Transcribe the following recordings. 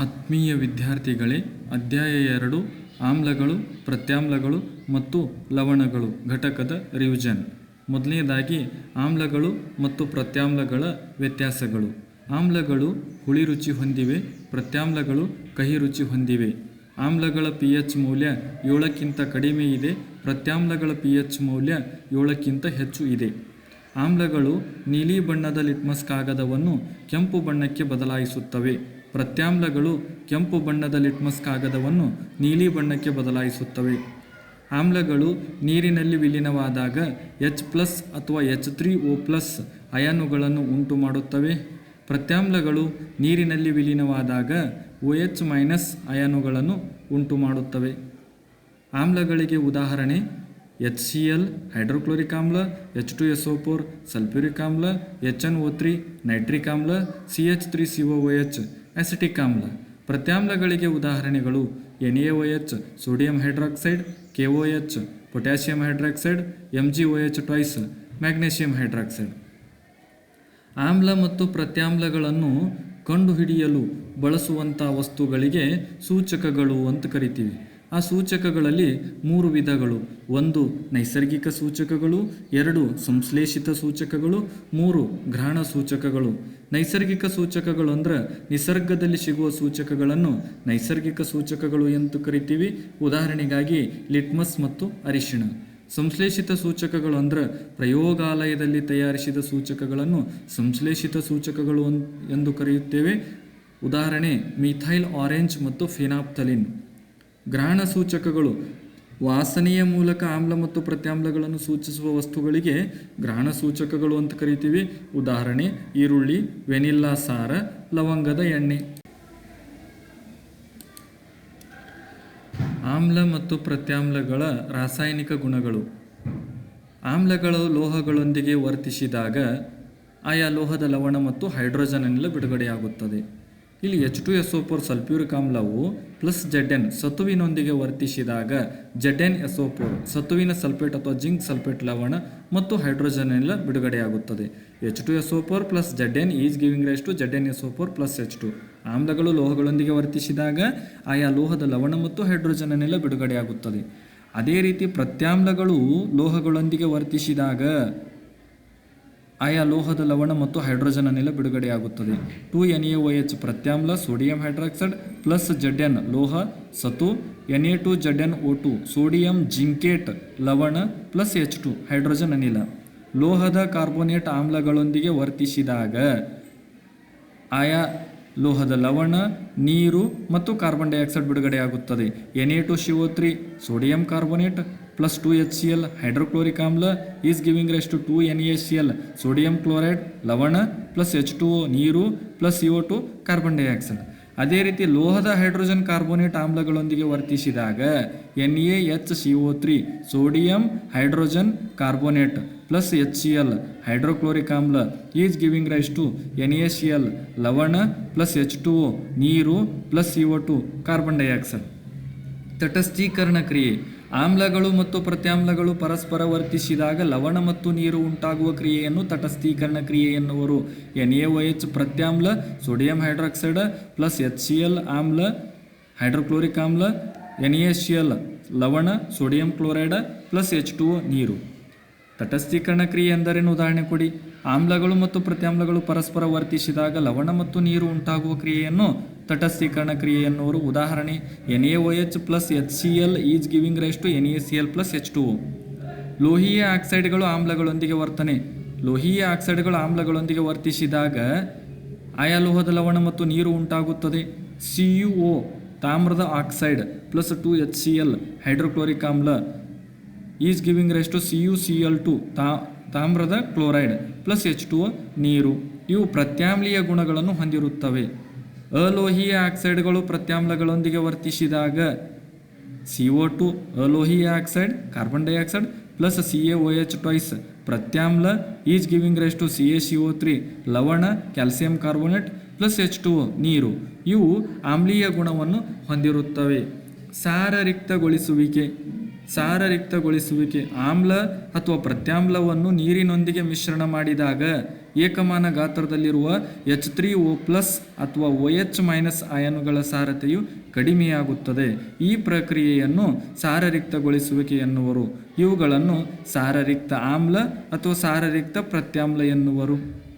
ಆತ್ಮೀಯ ವಿದ್ಯಾರ್ಥಿಗಳೇ, ಅಧ್ಯಾಯ ಎರಡು, ಆಮ್ಲಗಳು, ಪ್ರತ್ಯಾಮ್ಲಗಳು ಮತ್ತು ಲವಣಗಳು, ಘಟಕದ ರಿವಿಜನ್ ಮೊದಲನೇದಾಗಿ, ಆಮ್ಲಗಳು ಮತ್ತು ಪ್ರತ್ಯಾಮ್ಲಗಳ ವ್ಯತ್ಯಾಸಗಳು. ಆಮ್ಲಗಳು ಹುಳಿ ರುಚಿ ಹೊಂದಿವೆ, ಪ್ರತ್ಯಾಮ್ಲಗಳು ಕಹಿ ರುಚಿ ಹೊಂದಿವೆ. ಆಮ್ಲಗಳ ಪಿ ಎಚ್ ಮೌಲ್ಯ ಏಳಕ್ಕಿಂತ ಕಡಿಮೆ ಇದೆ, ಪ್ರತ್ಯಾಮ್ಲಗಳ ಪಿ ಎಚ್ ಮೌಲ್ಯ ಏಳಕ್ಕಿಂತ ಹೆಚ್ಚು ಇದೆ. ಆಮ್ಲಗಳು ನೀಲಿ ಬಣ್ಣದ ಲಿಟ್ಮಸ್ ಕಾಗದವನ್ನು ಕೆಂಪು ಬಣ್ಣಕ್ಕೆ ಬದಲಾಯಿಸುತ್ತವೆ. ಪ್ರತ್ಯಾಮ್ಲಗಳು ಕೆಂಪು ಬಣ್ಣದ ಲಿಟ್ಮಸ್ ಕಾಗದವನ್ನು ನೀಲಿ ಬಣ್ಣಕ್ಕೆ ಬದಲಾಯಿಸುತ್ತವೆ. ಆಮ್ಲಗಳು ನೀರಿನಲ್ಲಿ ವಿಲೀನವಾದಾಗ ಎಚ್ ಪ್ಲಸ್ ಅಥವಾ ಎಚ್ ತ್ರೀ ಓ ಪ್ಲಸ್ ಅಯಾನುಗಳನ್ನು ಉಂಟು ಮಾಡುತ್ತವೆ ಪ್ರತ್ಯಾಮ್ಲಗಳು ನೀರಿನಲ್ಲಿ ವಿಲೀನವಾದಾಗ ಒ ಎಚ್ ಮೈನಸ್ ಅಯಾನುಗಳನ್ನು ಉಂಟು ಮಾಡುತ್ತವೆ ಆಮ್ಲಗಳಿಗೆ ಉದಾಹರಣೆ, ಎಚ್ ಸಿ ಎಲ್ ಹೈಡ್ರೋಕ್ಲೋರಿಕ್ ಆಮ್ಲ, H two S O four sulphuric ಆಮ್ಲ, H N O three nitric ಆಮ್ಲ, C H three C O H acetic ಆಮ್ಲ ಪ್ರತ್ಯಾಮ್ಲಗಳಿಗೆ ಉದಾಹರಣೆಗಳು N A O H, sodium hydroxide, K O H, potassium hydroxide, M G O H twice magnesium hydroxide. ಆಮ್ಲ ಮತ್ತು ಪ್ರತ್ಯಾಮ್ಲಗಳನ್ನು ಕಂಡುಹಿಡಿಯಲು ಬಳಸುವಂಥ ವಸ್ತುಗಳಿಗೆ ಸೂಚಕಗಳು ಅಂತ ಕರಿತೀವಿ. ಆ ಸೂಚಕಗಳಲ್ಲಿ ಮೂರು ವಿಧಗಳು. ಒಂದು ನೈಸರ್ಗಿಕ ಸೂಚಕಗಳು, ಎರಡು ಸಂಶ್ಲೇಷಿತ ಸೂಚಕಗಳು, ಮೂರು ಗ್ರಹಣ ಸೂಚಕಗಳು. ನೈಸರ್ಗಿಕ ಸೂಚಕಗಳು ಅಂದ್ರೆ ನಿಸರ್ಗದಲ್ಲಿ ಸಿಗುವ ಸೂಚಕಗಳನ್ನು ನೈಸರ್ಗಿಕ ಸೂಚಕಗಳು ಎಂದು ಕರಿತೀವಿ. ಉದಾಹರಣೆಗಾಗಿ ಲಿಟ್ಮಸ್ ಮತ್ತು ಅರಿಶಿಣ. ಸಂಶ್ಲೇಷಿತ ಸೂಚಕಗಳು ಅಂದ್ರೆ ಪ್ರಯೋಗಾಲಯದಲ್ಲಿ ತಯಾರಿಸಿದ ಸೂಚಕಗಳನ್ನು ಸಂಶ್ಲೇಷಿತ ಸೂಚಕಗಳು ಎಂದು ಕರೆಯುತ್ತೇವೆ. ಉದಾಹರಣೆ ಮಿಥೈಲ್ ಆರೆಂಜ್ ಮತ್ತು ಫಿನಾಪ್ಥಲಿನ್ ಗ್ರಹಣ ಸೂಚಕಗಳು ವಾಸನೆಯ ಮೂಲಕ ಆಮ್ಲ ಮತ್ತು ಪ್ರತ್ಯಾಮ್ಲಗಳನ್ನು ಸೂಚಿಸುವ ವಸ್ತುಗಳಿಗೆ ಗ್ರಹಣ ಸೂಚಕಗಳು ಅಂತ ಕರಿತೀವಿ. ಉದಾಹರಣೆ, ಈರುಳ್ಳಿ, ವೆನಿಲ್ಲಾ ಸಾರ, ಲವಂಗದ ಎಣ್ಣೆ. ಆಮ್ಲ ಮತ್ತು ಪ್ರತ್ಯಾಮ್ಲಗಳ ರಾಸಾಯನಿಕ ಗುಣಗಳು. ಆಮ್ಲಗಳು ಲೋಹಗಳೊಂದಿಗೆ ವರ್ತಿಸಿದಾಗ ಆಯಾ ಲೋಹದ ಲವಣ ಮತ್ತು ಹೈಡ್ರೋಜನ್ ಅನಿಲ ಬಿಡುಗಡೆಯಾಗುತ್ತದೆ. ಇಲ್ಲಿ H two S four sulphuric ಆಮ್ಲವು plus Z N ಸತುವಿನೊಂದಿಗೆ ವರ್ತಿಸಿದಾಗ ಜೆಡ್ ಎನ್ ಎಸ್ ಫೋರ್ ಸತುವಿನ ಸಲ್ಫೇಟ್ ಅಥವಾ ಜಿಂಕ್ ಸಲ್ಫೇಟ್ ಲವಣ ಮತ್ತು ಹೈಡ್ರೋಜನ್ ಎಲ್ಲ ಬಿಡುಗಡೆಯಾಗುತ್ತದೆ. H two S four plus Z N is giving rise to Z N S four plus H two ಆಮ್ಲಗಳು ಲೋಹಗಳೊಂದಿಗೆ ವರ್ತಿಸಿದಾಗ ಆಯಾ ಲೋಹದ ಲವಣ ಮತ್ತು ಹೈಡ್ರೋಜನ್ ಎಲ್ಲ ಬಿಡುಗಡೆಯಾಗುತ್ತದೆ. ಅದೇ ರೀತಿ ಪ್ರತ್ಯಾಮ್ಲಗಳು ಲೋಹಗಳೊಂದಿಗೆ ವರ್ತಿಸಿದಾಗ ಆಯಾ ಲೋಹದ ಲವಣ ಮತ್ತು ಹೈಡ್ರೋಜನ್ ಅನಿಲ ಬಿಡುಗಡೆಯಾಗುತ್ತದೆ. Two N A O H ಪ್ರತ್ಯಾಮ್ಲ, sodium hydroxide plus Z N ಲೋಹ, ಸತು, N A two Z N O two, sodium zincate ಲವಣ ಪ್ಲಸ್ ಎಚ್ ಟು ಹೈಡ್ರೋಜನ್ ಅನಿಲ. ಲೋಹದ ಕಾರ್ಬೋನೇಟ್ ಆಮ್ಲಗಳೊಂದಿಗೆ ವರ್ತಿಸಿದಾಗ ಆಯಾ ಲೋಹದ ಲವಣ, ನೀರು ಮತ್ತು carbon dioxide ಬಿಡುಗಡೆಯಾಗುತ್ತದೆ. N A two C O three, sodium carbonate plus two H C L hydrochloric ಆಮ್ಲ is giving rise to N H L sodium chloride ಲವಣ ಪ್ಲಸ್ ಎಚ್ ಟು ನೀರು plus C O two carbon dioxide ಅದೇ ರೀತಿ ಲೋಹದ hydrogen carbonate ಆಮ್ಲಗಳೊಂದಿಗೆ ವರ್ತಿಸಿದಾಗ N A H C O three sodium hydrogen carbonate plus H C L hydrochloric ಆಮ್ಲ is giving rise to N A C L ಲವಣ plus H two ನೀರು plus C O two carbon dioxide ತಟಸ್ಥೀಕರಣ ಕ್ರಿಯೆ. ಆಮ್ಲಗಳು ಮತ್ತು ಪ್ರತ್ಯಾಮ್ಲಗಳು ಪರಸ್ಪರ ವರ್ತಿಸಿದಾಗ ಲವಣ ಮತ್ತು ನೀರು ಉಂಟಾಗುವ ಕ್ರಿಯೆಯನ್ನು ತಟಸ್ಥೀಕರಣ ಕ್ರಿಯೆ ಎನ್ನುವರು. N A H ಪ್ರತ್ಯಾಮ್ಲ, sodium hydroxide plus H C L ಆಮ್ಲ, ಹೈಡ್ರೋಕ್ಲೋರಿಕ್ ಆಮ್ಲ, ಎನ್ ಎ ಸಿ ಎಲ್, ಲವಣ, sodium chloride plus H two ನೀರು. ತಟಸ್ಥೀಕರಣ ಕ್ರಿಯೆ ಎಂದರೇನು? ಉದಾಹರಣೆ ಕೊಡಿ. ಆಮ್ಲಗಳು ಮತ್ತು ಪ್ರತ್ಯಾಮ್ಲಗಳು ಪರಸ್ಪರ ವರ್ತಿಸಿದಾಗ ಲವಣ ಮತ್ತು ನೀರು ಉಂಟಾಗುವ ಕ್ರಿಯೆಯನ್ನು ತಟಸ್ಥೀಕರಣ ಕ್ರಿಯೆ ಎನ್ನುವರು. ಉದಾಹರಣೆ N A O H plus H C L is giving rise to N A C L plus H two ಲೋಹೀಯ ಆಕ್ಸೈಡ್ಗಳು ಆಮ್ಲಗಳೊಂದಿಗೆ ವರ್ತನೆ. ಲೋಹೀಯ ಆಕ್ಸೈಡ್ಗಳು ಆಮ್ಲಗಳೊಂದಿಗೆ ವರ್ತಿಸಿದಾಗ ಆಯಾ ಲೋಹದ ಲವಣ ಮತ್ತು ನೀರು ಉಂಟಾಗುತ್ತದೆ. ಸಿ ಯು ಒ, ತಾಮ್ರದ oxide plus two H C L hydrochloric ಆಮ್ಲ. Is giving rise to C U C L two, ತಾ, ತಾಮ್ರದ ಕ್ಲೋರೈಡ್ ಪ್ಲಸ್ ಎಚ್ ಟು ನೀರು. ಇವು ಪ್ರತ್ಯಾಮ್ಲೀಯ ಗುಣಗಳನ್ನು ಹೊಂದಿರುತ್ತವೆ. ಅಲೋಹೀಯ ಆಕ್ಸೈಡ್ಗಳು ಪ್ರತ್ಯಾಮ್ಲಗಳೊಂದಿಗೆ ವರ್ತಿಸಿದಾಗ C O two ಅಲೋಹೀಯ oxide, carbon dioxide plus C A O H twice. ಪ್ರತ್ಯಾಮ್ಲ is giving rise to C A C O three, ಲವಣ, calcium carbonate plus H two ನೀರು. ಇವು ಆಮ್ಲೀಯ ಗುಣವನ್ನು ಹೊಂದಿರುತ್ತವೆ. ಸಾರರಿಕ್ತಗೊಳಿಸುವಿಕೆ. ಸಾರರಿಕ್ತಗೊಳಿಸುವಿಕೆ, ಆಮ್ಲ ಅಥವಾ ಪ್ರತ್ಯಾಮ್ಲವನ್ನು ನೀರಿನೊಂದಿಗೆ ಮಿಶ್ರಣ ಮಾಡಿದಾಗ ಏಕಮಾನ ಗಾತ್ರದಲ್ಲಿರುವ ಎಚ್ ತ್ರೀ ಒ ಪ್ಲಸ್ ಅಥವಾ ಒ ಎಚ್ ಮೈನಸ್ ಅಯಾನುಗಳ ಸಾರತೆಯು ಕಡಿಮೆಯಾಗುತ್ತದೆ. ಈ ಪ್ರಕ್ರಿಯೆಯನ್ನು ಸಾರರಿಕ್ತಗೊಳಿಸುವಿಕೆ ಎನ್ನುವರು. ಇವುಗಳನ್ನು ಸಾರರಿಕ್ತ ಆಮ್ಲ ಅಥವಾ ಸಾರರಿಕ್ತ ಪ್ರತ್ಯಾಮ್ಲ ಎನ್ನುವರು.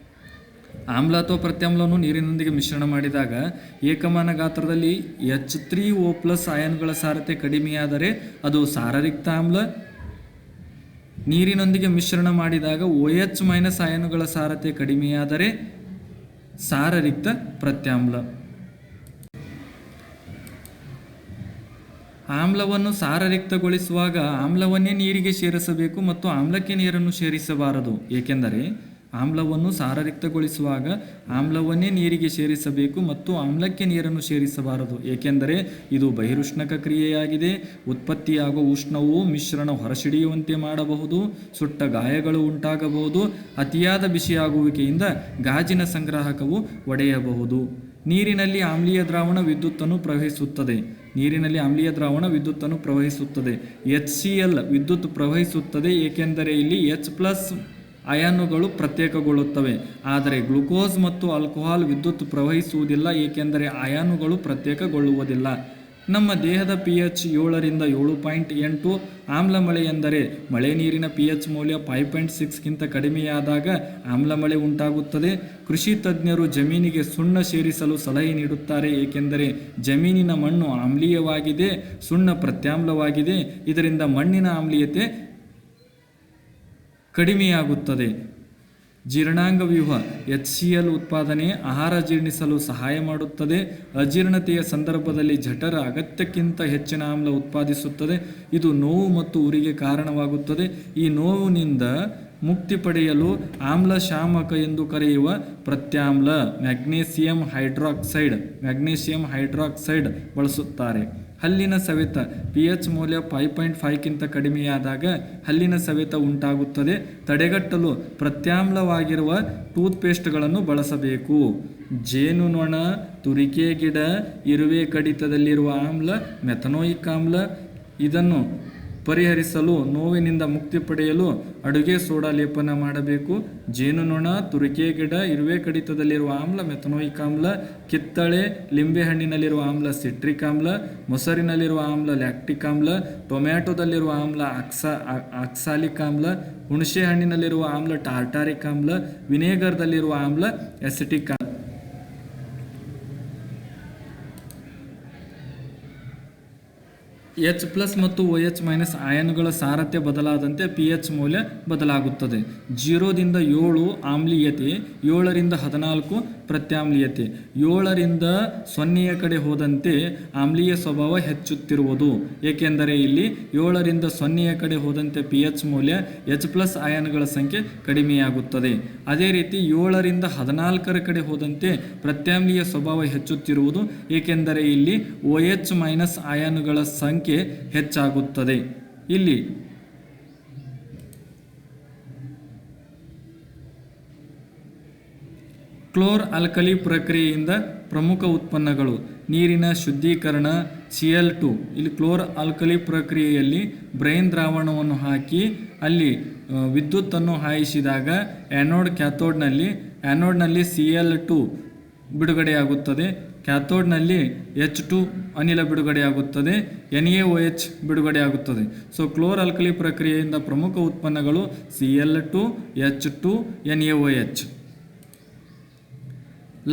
ಆಮ್ಲ ಅಥವಾ ಪ್ರತ್ಯಾಮ್ಲವನ್ನು ನೀರಿನೊಂದಿಗೆ ಮಿಶ್ರಣ ಮಾಡಿದಾಗ ಏಕಮಾನ ಗಾತ್ರದಲ್ಲಿ ಎಚ್ ತ್ರೀ ಓ ಪ್ಲಸ್ ಅಯನ್ಗಳ ಸಾರತೆ ಕಡಿಮೆಯಾದರೆ ಅದು ಸಾರರಿಕ್ತ ಆಮ್ಲ. ನೀರಿನೊಂದಿಗೆ ಮಿಶ್ರಣ ಮಾಡಿದಾಗ ಒ ಎಚ್ ಮೈನಸ್ ಅಯಾನುಗಳ ಸಾರತೆ ಕಡಿಮೆಯಾದರೆ ಸಾರರಿಕ್ತ ಪ್ರತ್ಯಾಮ್ಲ. ಆಮ್ಲವನ್ನು ಸಾರರಿಕ್ತಗೊಳಿಸುವಾಗ ಆಮ್ಲವನ್ನೇ ನೀರಿಗೆ ಸೇರಿಸಬೇಕು ಮತ್ತು ಆಮ್ಲಕ್ಕೆ ನೀರನ್ನು ಸೇರಿಸಬಾರದು. ಏಕೆಂದರೆ ಆಮ್ಲವನ್ನು ಸಾರರಿಕ್ತಗೊಳಿಸುವಾಗ ಆಮ್ಲವನ್ನೇ ನೀರಿಗೆ ಸೇರಿಸಬೇಕು ಮತ್ತು ಆಮ್ಲಕ್ಕೆ ನೀರನ್ನು ಸೇರಿಸಬಾರದು. ಏಕೆಂದರೆ ಇದು ಬಹಿರುಷ್ಣಕ ಕ್ರಿಯೆಯಾಗಿದೆ. ಉತ್ಪತ್ತಿಯಾಗುವ ಉಷ್ಣವು ಮಿಶ್ರಣ ಹೊರಸಿಡಿಯುವಂತೆ ಮಾಡಬಹುದು, ಸುಟ್ಟ ಗಾಯಗಳು ಉಂಟಾಗಬಹುದು, ಅತಿಯಾದ ಬಿಸಿಯಾಗುವಿಕೆಯಿಂದ ಗಾಜಿನ ಸಂಗ್ರಾಹಕವು ಒಡೆಯಬಹುದು. ನೀರಿನಲ್ಲಿ ಆಮ್ಲೀಯ ದ್ರಾವಣ ವಿದ್ಯುತ್ತನ್ನು ಪ್ರವಹಿಸುತ್ತದೆ. ನೀರಿನಲ್ಲಿ ಆಮ್ಲೀಯ ದ್ರಾವಣ ವಿದ್ಯುತ್ತನ್ನು ಪ್ರವಹಿಸುತ್ತದೆ. ಎಚ್ ಸಿ ಎಲ್ ವಿದ್ಯುತ್ ಪ್ರವಹಿಸುತ್ತದೆ, ಏಕೆಂದರೆ ಇಲ್ಲಿ ಎಚ್ ಪ್ಲಸ್ ಅಯಾನುಗಳು ಪ್ರತ್ಯೇಕಗೊಳ್ಳುತ್ತವೆ. ಆದರೆ ಗ್ಲುಕೋಸ್ ಮತ್ತು ಆಲ್ಕೋಹಾಲ್ ವಿದ್ಯುತ್ ಪ್ರವಹಿಸುವುದಿಲ್ಲ, ಏಕೆಂದರೆ ಅಯಾನುಗಳು ಪ್ರತ್ಯೇಕಗೊಳ್ಳುವುದಿಲ್ಲ. ನಮ್ಮ ದೇಹದ ಪಿ ಎಚ್ ಏಳರಿಂದ ಏಳು ಪಾಯಿಂಟ್ ಎಂಟು ಆಮ್ಲ ಮಳೆ ಎಂದರೆ ಮಳೆ ನೀರಿನ ಪಿ ಎಚ್ ಮೌಲ್ಯ ಫೈವ್ ಪಾಯಿಂಟ್ ಸಿಕ್ಸ್ಗಿಂತ ಕಡಿಮೆಯಾದಾಗ ಆಮ್ಲ ಮಳೆ ಉಂಟಾಗುತ್ತದೆ. ಕೃಷಿ ತಜ್ಞರು ಜಮೀನಿಗೆ ಸುಣ್ಣ ಸೇರಿಸಲು ಸಲಹೆ ನೀಡುತ್ತಾರೆ, ಏಕೆಂದರೆ ಜಮೀನಿನ ಮಣ್ಣು ಆಮ್ಲೀಯವಾಗಿದೆ, ಸುಣ್ಣ ಪ್ರತ್ಯಾಮ್ಲವಾಗಿದೆ. ಇದರಿಂದ ಮಣ್ಣಿನ ಆಮ್ಲೀಯತೆ ಕಡಿಮೆಯಾಗುತ್ತದೆ. ಜೀರ್ಣಾಂಗ ವ್ಯೂಹ ಎಚ್ ಸಿ ಎಲ್ ಉತ್ಪಾದನೆ ಆಹಾರ ಜೀರ್ಣಿಸಲು ಸಹಾಯ ಮಾಡುತ್ತದೆ. ಅಜೀರ್ಣತೆಯ ಸಂದರ್ಭದಲ್ಲಿ ಜಠರ ಅಗತ್ಯಕ್ಕಿಂತ ಹೆಚ್ಚಿನ ಆಮ್ಲ ಉತ್ಪಾದಿಸುತ್ತದೆ. ಇದು ನೋವು ಮತ್ತು ಉರಿಗೆ ಕಾರಣವಾಗುತ್ತದೆ. ಈ ನೋವಿನಿಂದ ಮುಕ್ತಿ ಪಡೆಯಲು ಆಮ್ಲ ಶಾಮಕ ಎಂದು ಕರೆಯುವ ಪ್ರತ್ಯಾಮ್ಲ ಮ್ಯಾಗ್ನೇಸಿಯಂ ಹೈಡ್ರಾಕ್ಸೈಡ್ ಮ್ಯಾಗ್ನೇಸಿಯಂ ಹೈಡ್ರಾಕ್ಸೈಡ್ ಬಳಸುತ್ತಾರೆ. ಹಲ್ಲಿನ ಸವೆತ ಪಿ ಎಚ್ ಮೌಲ್ಯ ಫೈವ್ ಪಾಯಿಂಟ್ ಫೈವ್ಗಿಂತ ಕಡಿಮೆಯಾದಾಗ ಹಲ್ಲಿನ ಸವೆತ ಉಂಟಾಗುತ್ತದೆ. ತಡೆಗಟ್ಟಲು ಪ್ರತ್ಯಾಮ್ಲವಾಗಿರುವ ಟೂತ್ಪೇಸ್ಟ್ಗಳನ್ನು ಬಳಸಬೇಕು. ಜೇನುನೊಣ, ತುರಿಕೆ ಗಿಡ, ಇರುವೆ ಕಡಿತದಲ್ಲಿರುವ ಆಮ್ಲ, ಮೆಥನೋಯಿಕ್ ಆಮ್ಲ, ಇದನ್ನು ಪರಿಹರಿಸಲು, ನೋವಿನಿಂದ ಮುಕ್ತಿ ಪಡೆಯಲು ಅಡುಗೆ ಸೋಡಾ ಲೇಪನ ಮಾಡಬೇಕು. ಜೇನುನೊಣ ತುರಿಕೆ ಗಿಡ, ಇರುವೆ ಕಡಿತದಲ್ಲಿರುವ ಆಮ್ಲ ಮೆಥನೋಯಿಕ್ ಆಮ್ಲ ಕಿತ್ತಳೆ ಲಿಂಬೆಹಣ್ಣಿನಲ್ಲಿರುವ ಆಮ್ಲ, ಸಿಟ್ರಿಕ್ ಆಮ್ಲ, ಮೊಸರಿನಲ್ಲಿರುವ ಆಮ್ಲ, ಲ್ಯಾಕ್ಟಿಕ್ ಆಮ್ಲ, ಟೊಮ್ಯಾಟೊದಲ್ಲಿರುವ ಆಮ್ಲ, ಆಕ್ಸಾ ಆಕ್ಸಾಲಿಕ್ ಆಮ್ಲ, ಹುಣಸೆ ಹಣ್ಣಿನಲ್ಲಿರುವ ಆಮ್ಲ, ಟಾರ್ಟಾರಿಕ್ ಆಮ್ಲ, ವಿನೇಗರ್ದಲ್ಲಿರುವ ಆಮ್ಲ ಎಸಿಟಿಕ್ ಆಮ್ಲ. ಎಚ್ ಪ್ಲಸ್ ಮತ್ತು ಒ ಎಚ್ ಮೈನಸ್ ಆಯನ್ಗಳ ಸಾರಥ್ಯ ಬದಲಾದಂತೆ ಪಿ ಎಚ್ ಮೌಲ್ಯ ಬದಲಾಗುತ್ತದೆ. ಜೀರೋದಿಂದ ಏಳು ಆಮ್ಲೀಯತೆ ಏಳರಿಂದ ಹದಿನಾಲ್ಕು ಪ್ರತ್ಯಾಮ್ಲೀಯತೆ ಏಳರಿಂದ ಸೊನ್ನೆಯ ಕಡೆ ಹೋದಂತೆ ಆಮ್ಲೀಯ ಸ್ವಭಾವ ಹೆಚ್ಚುತ್ತಿರುವುದು. ಏಕೆಂದರೆ ಇಲ್ಲಿ ಏಳರಿಂದ ಸೊನ್ನೆಯ ಕಡೆ ಹೋದಂತೆ ಪಿ ಎಚ್ ಮೌಲ್ಯ ಎಚ್ ಪ್ಲಸ್ ಆಯನ್ಗಳ ಸಂಖ್ಯೆ ಕಡಿಮೆಯಾಗುತ್ತದೆ. ಅದೇ ರೀತಿ ಏಳರಿಂದ ಹದಿನಾಲ್ಕರ ಕಡೆ ಹೋದಂತೆ ಪ್ರತ್ಯಾಮ್ಲೀಯ ಸ್ವಭಾವ ಹೆಚ್ಚುತ್ತಿರುವುದು. ಏಕೆಂದರೆ ಇಲ್ಲಿ ಒ ಎಚ್ ಮೈನಸ್ ಆಯನ್ಗಳ ಸಂಖ್ಯೆ ಹೆಚ್ಚಾಗುತ್ತದೆ. ಇಲ್ಲಿ ಕ್ಲೋರ್ ಆಲ್ಕಲಿ ಪ್ರಕ್ರಿಯೆಯಿಂದ ಪ್ರಮುಖ ಉತ್ಪನ್ನಗಳು ನೀರಿನ ಶುದ್ಧೀಕರಣ ಸಿ ಎಲ್ ಟು ಇಲ್ಲಿ ಕ್ಲೋರ್ ಆಲ್ಕಲಿ ಪ್ರಕ್ರಿಯೆಯಲ್ಲಿ ಬ್ರೈನ್ ದ್ರಾವಣವನ್ನು ಹಾಕಿ ಅಲ್ಲಿ ವಿದ್ಯುತ್ತನ್ನು ಹಾಯಿಸಿದಾಗ ಆ್ಯನೋಡ್ ಕ್ಯಾಥೋಡ್ನಲ್ಲಿ ಆ್ಯನೋಡ್ನಲ್ಲಿ ಸಿ ಎಲ್ ಟು ಬಿಡುಗಡೆಯಾಗುತ್ತದೆ. ಕ್ಯಾಥೋಡ್ನಲ್ಲಿ ಎಚ್ ಟು ಅನಿಲ ಬಿಡುಗಡೆಯಾಗುತ್ತದೆ ಎನ್ ಎ ಒ ಎಚ್ ಬಿಡುಗಡೆಯಾಗುತ್ತದೆ. ಸೊ ಕ್ಲೋರ್ ಆಲ್ಕಲಿ ಪ್ರಕ್ರಿಯೆಯಿಂದ ಪ್ರಮುಖ ಉತ್ಪನ್ನಗಳು C L two H two N A O H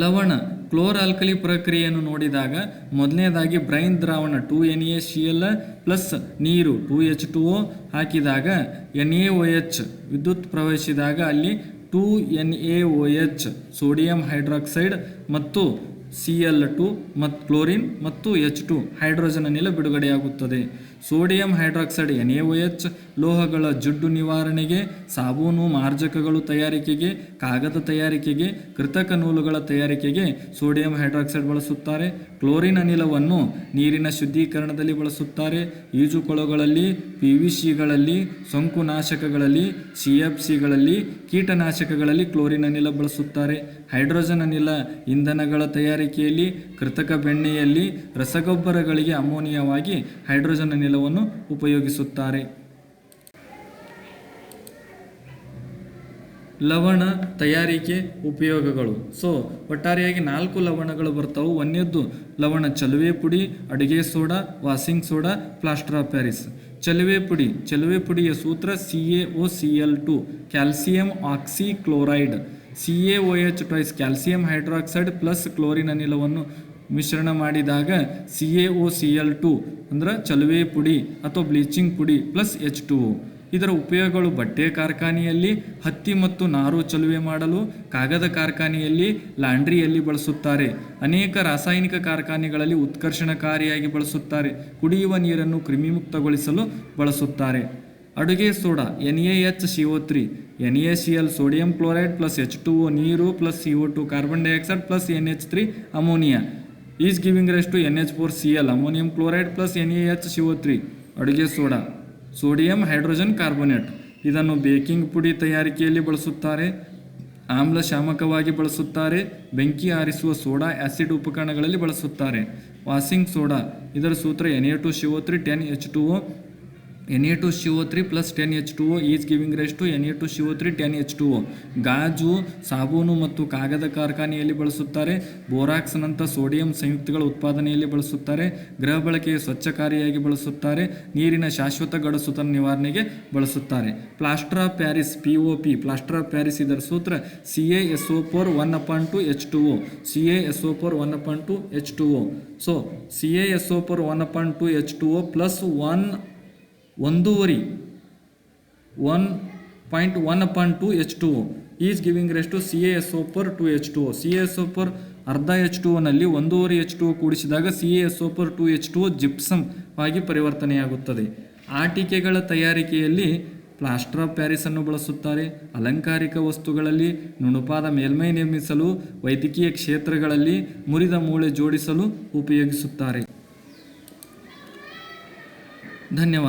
ಲವಣ ಕ್ಲೋರ್ ಆಲ್ಕಲಿ ಪ್ರಕ್ರಿಯೆಯನ್ನು ನೋಡಿದಾಗ ಮೊದಲನೇದಾಗಿ ಬ್ರೈನ್ ದ್ರಾವಣ two N A C L plus ನೀರು ಟು ಎಚ್ ಟು ಒ ಹಾಕಿದಾಗ ಎನ್ ಎ ಒ ಎಚ್ ವಿದ್ಯುತ್ ಪ್ರವೇಶಿಸಿದಾಗ ಅಲ್ಲಿ two N A O H sodium hydroxide ಮತ್ತು ಸಿ ಎಲ್ ಟು ಮತ್ತು ಕ್ಲೋರಿನ್ ಮತ್ತು ಎಚ್ ಟು ಹೈಡ್ರೋಜನ್ ಅನಿಲ ಬಿಡುಗಡೆಯಾಗುತ್ತದೆ. Sodium hydroxide N A H ಲೋಹಗಳ ಜುಡ್ಡು ನಿವಾರಣೆಗೆ, ಸಾಬೂನು ಮಾರ್ಜಕಗಳು ತಯಾರಿಕೆಗೆ, ಕಾಗದ ತಯಾರಿಕೆಗೆ, ಕೃತಕ ನೂಲುಗಳ ತಯಾರಿಕೆಗೆ ಸೋಡಿಯಂ ಹೈಡ್ರಾಕ್ಸೈಡ್ ಬಳಸುತ್ತಾರೆ. ಕ್ಲೋರಿನ್ ಅನಿಲವನ್ನು ನೀರಿನ ಶುದ್ಧೀಕರಣದಲ್ಲಿ ಬಳಸುತ್ತಾರೆ. ಈಜುಕೊಳಗಳಲ್ಲಿ, ಪಿ ವಿ ಸಿಗಳಲ್ಲಿ, ಸೋಂಕುನಾಶಕಗಳಲ್ಲಿ, ಸಿ ಎಫ್ ಸಿಗಳಲ್ಲಿ, ಕೀಟನಾಶಕಗಳಲ್ಲಿ ಕ್ಲೋರಿನ್ ಅನಿಲ ಬಳಸುತ್ತಾರೆ. ಹೈಡ್ರೋಜನ್ ಅನಿಲ ಇಂಧನಗಳ ತಯಾರಿಕೆಯಲ್ಲಿ, ಕೃತಕ ಬೆಣ್ಣೆಯಲ್ಲಿ, ರಸಗೊಬ್ಬರಗಳಿಗೆ ಅಮೋನಿಯವಾಗಿ ಹೈಡ್ರೋಜನ್ ಅನಿಲವನ್ನು ಉಪಯೋಗಿಸುತ್ತಾರೆ. ಲವಣ ತಯಾರಿಕೆ ಉಪಯೋಗಗಳು. ಸೊ, ಒಟ್ಟಾರೆಯಾಗಿ ನಾಲ್ಕು ಲವಣಗಳು ಬರ್ತಾವು. ಒಂದನೇದ್ದು ಲವಣ ಚಲುವೆ ಪುಡಿ, ಅಡುಗೆ soda, washing soda, plaster of Paris ಚಲುವೆ ಪುಡಿ, ಚಲುವೆ ಪುಡಿಯ ಸೂತ್ರ C A O C L two, calcium oxychloride C A O H twice calcium hydroxide plus chlorine ಅನಿಲವನ್ನು ಮಿಶ್ರಣ ಮಾಡಿದಾಗ C A O C L two ಅಂದ್ರೆ ಚಲುವೆ ಪುಡಿ ಅಥವಾ ಬ್ಲೀಚಿಂಗ್ ಪುಡಿ ಪ್ಲಸ್ ಎಚ್ ಟು ಇದರ ಉಪಯೋಗಗಳು ಬಟ್ಟೆ ಕಾರ್ಖಾನೆಯಲ್ಲಿ, ಹತ್ತಿ ಮತ್ತು ನಾರು ಚಲುವೆ ಮಾಡಲು, ಕಾಗದ ಕಾರ್ಖಾನೆಯಲ್ಲಿ, ಲಾಂಡ್ರಿಯಲ್ಲಿ ಬಳಸುತ್ತಾರೆ. ಅನೇಕ ರಾಸಾಯನಿಕ ಕಾರ್ಖಾನೆಗಳಲ್ಲಿ ಉತ್ಕರ್ಷಣಕಾರಿಯಾಗಿ ಬಳಸುತ್ತಾರೆ. ಕುಡಿಯುವ ನೀರನ್ನು ಕ್ರಿಮಿಮುಕ್ತಗೊಳಿಸಲು ಬಳಸುತ್ತಾರೆ. ಅಡುಗೆ soda N A H C O three N A C L sodium chloride plus H two O ನೀರು plus C O two carbon dioxide plus N H three ammonia is giving rise to N H four C L ammonium chloride plus N A H C O three, ಅಡುಗೆ soda, sodium hydrogen carbonate. ಇದನ್ನು baking ಪುಡಿ ತಯಾರಿಕೆಯಲ್ಲಿ ಬಳಸುತ್ತಾರೆ, ಆಮ್ಲ ಶಾಮಕವಾಗಿ ಬಳಸುತ್ತಾರೆ, ಬೆಂಕಿ ಆರಿಸುವ soda acid ಉಪಕರಣಗಳಲ್ಲಿ ಬಳಸುತ್ತಾರೆ. ವಾಸಿಂಗ್ ಸೋಡಾ, ಇದರ ಸೂತ್ರ N A two C O three, ten H two O N A two C O three plus ten H two is giving rise to N A two C O three ten H two ಗಾಜು, ಸಾಬೂನು ಮತ್ತು ಕಾಗದ ಕಾರ್ಖಾನೆಯಲ್ಲಿ ಬಳಸುತ್ತಾರೆ. ಬೋರಾಕ್ಸ್ನಂಥ sodium ಸಂಯುಕ್ತಗಳ ಉತ್ಪಾದನೆಯಲ್ಲಿ ಬಳಸುತ್ತಾರೆ. ಗೃಹ ಬಳಕೆಗೆ ಸ್ವಚ್ಛಕಾರಿಯಾಗಿ ಬಳಸುತ್ತಾರೆ. ನೀರಿನ ಶಾಶ್ವತ ಗಡಸುತನ ನಿವಾರಣೆಗೆ ಬಳಸುತ್ತಾರೆ. Plaster of Paris P O P plaster of Paris ಇದರ ಸೂತ್ರ C A S O four one upon two H two O C A S O four one upon two H two O so C A S O four one upon two H two O plus one ಒಂದೂವರೆ, one point one point two H two O is giving rise to C A S O per two H two O C S O per ಅರ್ಧ H two ಒನಲ್ಲಿ ಒಂದೂವರೆ H two O ಕೂಡಿಸಿದಾಗ C A S O per two H two O gypsum ಆಗಿ ಪರಿವರ್ತನೆಯಾಗುತ್ತದೆ. ಆಟಿಕೆಗಳ ತಯಾರಿಕೆಯಲ್ಲಿ plaster of ಪ್ಯಾರಿಸನ್ನು ಬಳಸುತ್ತಾರೆ. ಅಲಂಕಾರಿಕ ವಸ್ತುಗಳಲ್ಲಿ ನುಣುಪಾದ ಮೇಲ್ಮೈ ನಿರ್ಮಿಸಲು, ವೈದ್ಯಕೀಯ ಕ್ಷೇತ್ರಗಳಲ್ಲಿ ಮುರಿದ ಮೂಳೆ ಜೋಡಿಸಲು ಉಪಯೋಗಿಸುತ್ತಾರೆ. ಧನ್ಯವಾದ.